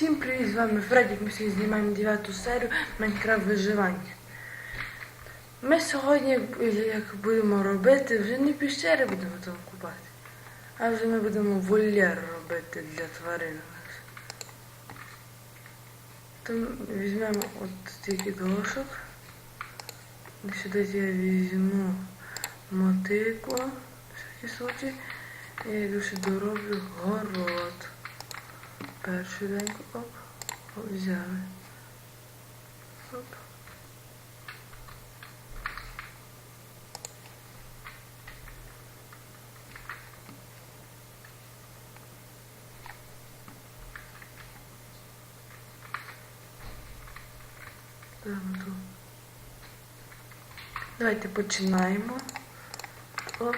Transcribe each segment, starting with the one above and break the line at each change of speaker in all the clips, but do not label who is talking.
Всім привіт, з вами Фредік. Ми сьогодні знімаємо 9 серію Майнкрафт виживання. Ми сьогодні, як- будемо робити, вже не піщери будемо там купати, а вже ми будемо вольєр робити для тварин. То візьмемо от стільки дошок. Сюди я візьму мотику, всякі случаї. І я дуже дороблю город. Перший день оп, взяли. Оп. Давайте починаємо. Оп.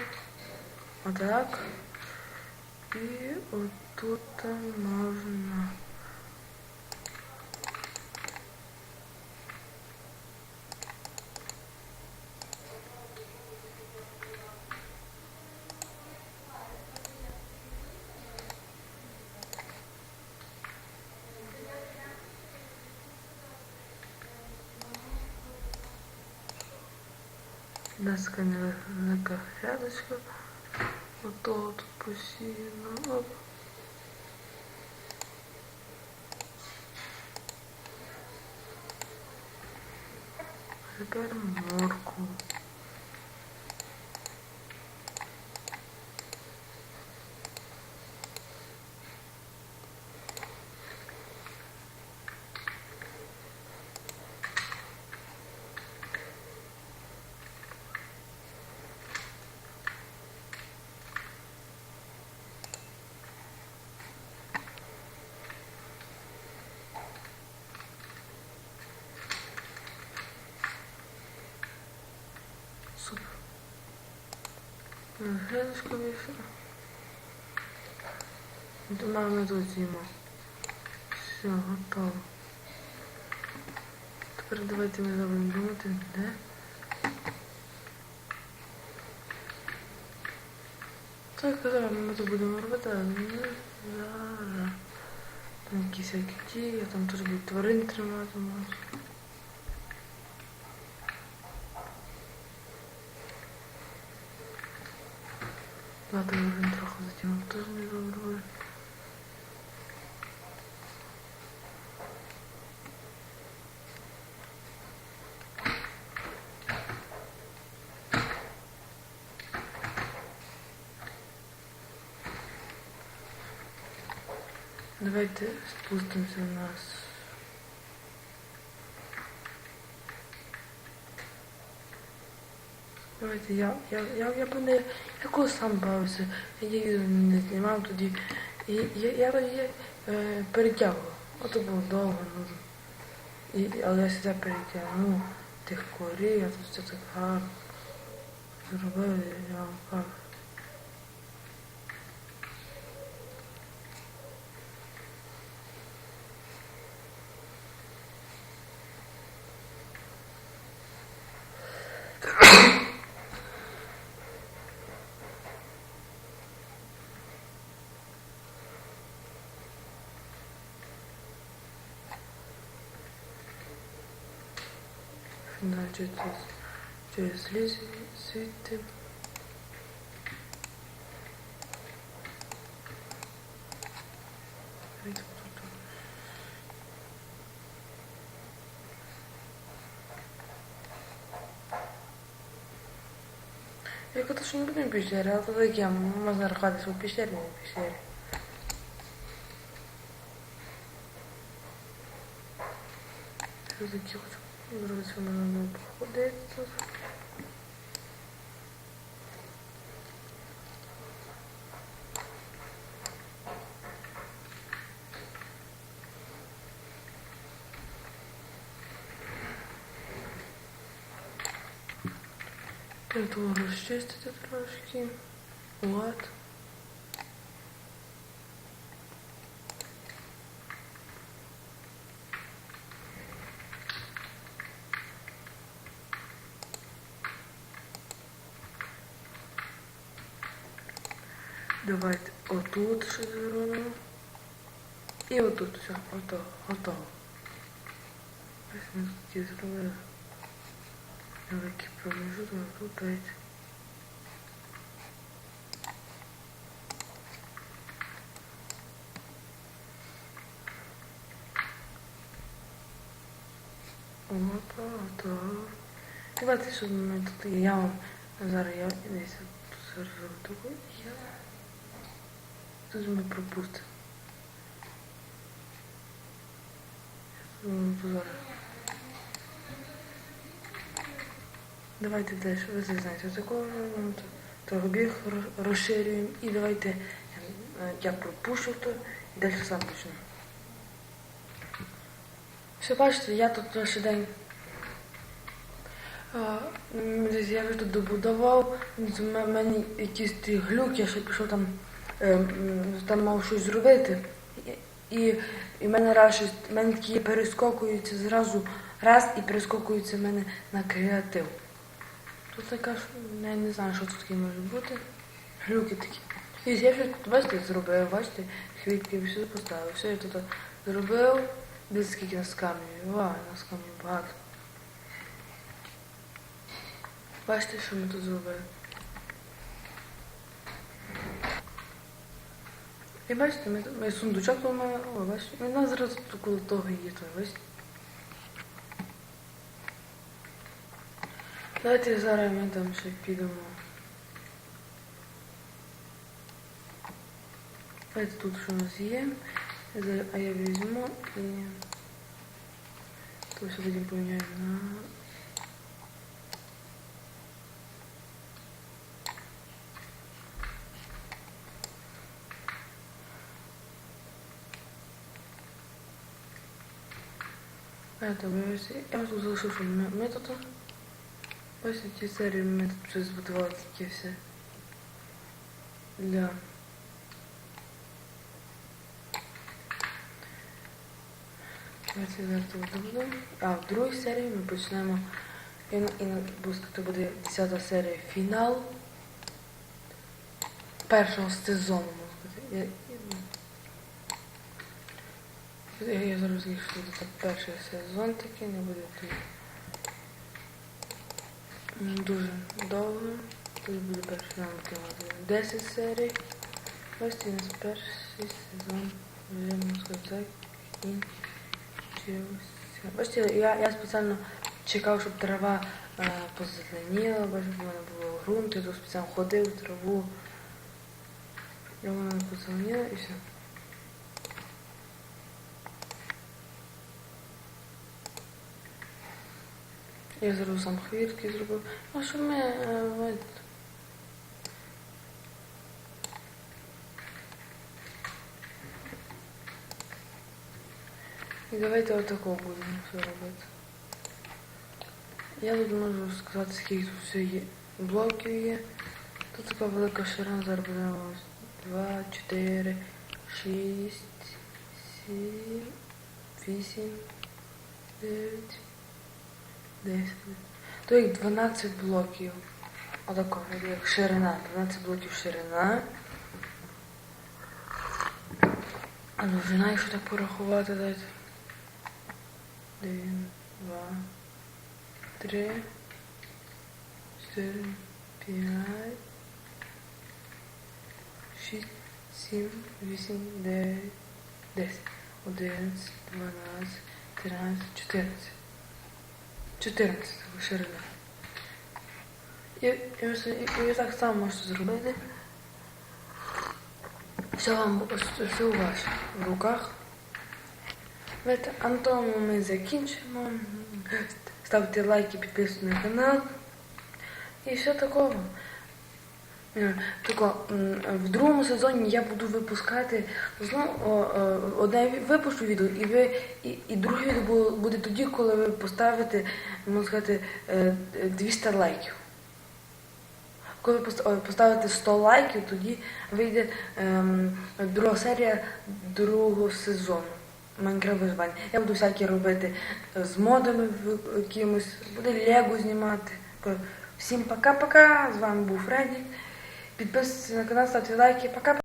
Отак. І отут можна. Доска невелика грядочка. Ото тут посіяно. Тепер морку. Грядочку вийшла. Думаю, ми тут з'їмо. Все, готово. Тепер давайте ми зробимо думати, де. Так, зараз ми тут будемо робити, але не зараз. Там якісь всякі ті, там теж будуть тварин тримати можна. Ладно, він трохи затягнув, теж не добре. Давайте спустимося у нас. Давайте я, я, я, я б не я сам бавився, я її не знімав тоді. І я, я, я е, перетягував. Ото було довго, ну. І, але я сюди перетягнув тих корів, а тут все так гарно. Зробив, я вам кажу. Значить, тут через ліс звідти. Звідти тут. Я казав, що не будемо піщері, але то таке, можна рахувати, що піщері, не піщері. Що такі хочу мене не походить тут. Розчистити трошки. От. Давайте отут ще зробимо. І отут все, готово, готово. Ось ми тут зробили. Великий промежуток, тут дайте. Опа, готово. Давайте, щоб ми тут я вам зараз я десь тут зараз таку. Тут ми пропустимо. Давайте далі, ви знаєте, такого ну, то- то біг розширюємо і давайте е, я пропущу то і далі сам почну. Все бачите, я тут перший день. А, я вже тут добудував, м- мене якийсь той глюк, я ще пішов там, е, там мав щось зробити. І, і, в мене раз в мене такі перескокуються зразу раз і перескокуються в мене на креатив. Тут така, ж, я не знаю, що тут таке може бути. Глюки такі. І я вже тут, бачите, зробив, бачите, хвітки все поставив. Все я тут зробив. Десь скільки нас камінь. Вау, нас камінь багато. Бачите, що ми тут зробили? І бачите, ми, ми сундучок о, бачите, нас зараз коло того є, то, бачите. Давайте зараз ми там ще підемо. Давайте тут що у нас є. А я візьму і то все потім поміняю на. Это вивезти. Я тут залишив, тут. Ось в цій серії ми вже збудували все. Для. Давайте зараз добудемо. А в другій серії ми почнемо. І, і це буде 10 серія фінал першого сезону. Я, я, зараз що це перший сезон такий, не буде тут. Дуже довго. Тут буде перший буде 10 серій. Ось це нас перший сезон. Сказати, закінчився. Бачите, я, я спеціально чекав, щоб трава е, позеленіла, бо щоб мене було ґрунт, я тут спеціально ходив в траву. Вона позеленіла і все. Я зараз сам хвіртки зробив. А що ми е, І давайте отако будемо все робити. Я тут можу сказати, скільки тут все є. Блоків є. Тут така велика ширина, зараз будемо ось 2, 4, 6, 7, 8, 9, 10. То як 12 блоків. Отако, як ширина. 12 блоків ширина. А довжина, якщо так порахувати, дайте. Один, два, три, чотири, п'ять, шість, сім, вісім, дев'ять, десять, одинадцять, дванадцять, тринадцять, чотирнадцять. Чотирнадцять ширина. І, і, і, і так само можете зробити. Все вам все у вас в руках. А на тому ми закінчимо. Ставте лайки, підписуйтесь на канал. І все такого. Е, Тако, в другому сезоні я буду випускати знову одне випущу відео, і ви і, і друге відео буде тоді, коли ви поставите, можна сказати, е, 200 лайків. Коли ви поставите 100 лайків, тоді вийде ем, друга серія другого сезону. Майнкрафт виживання. Я буду всякі робити е, з модами якимось, буде Лего знімати. Всім пока-пока. З вами був Фредді. Підписуйтесь на канал, ставте лайки. Пока.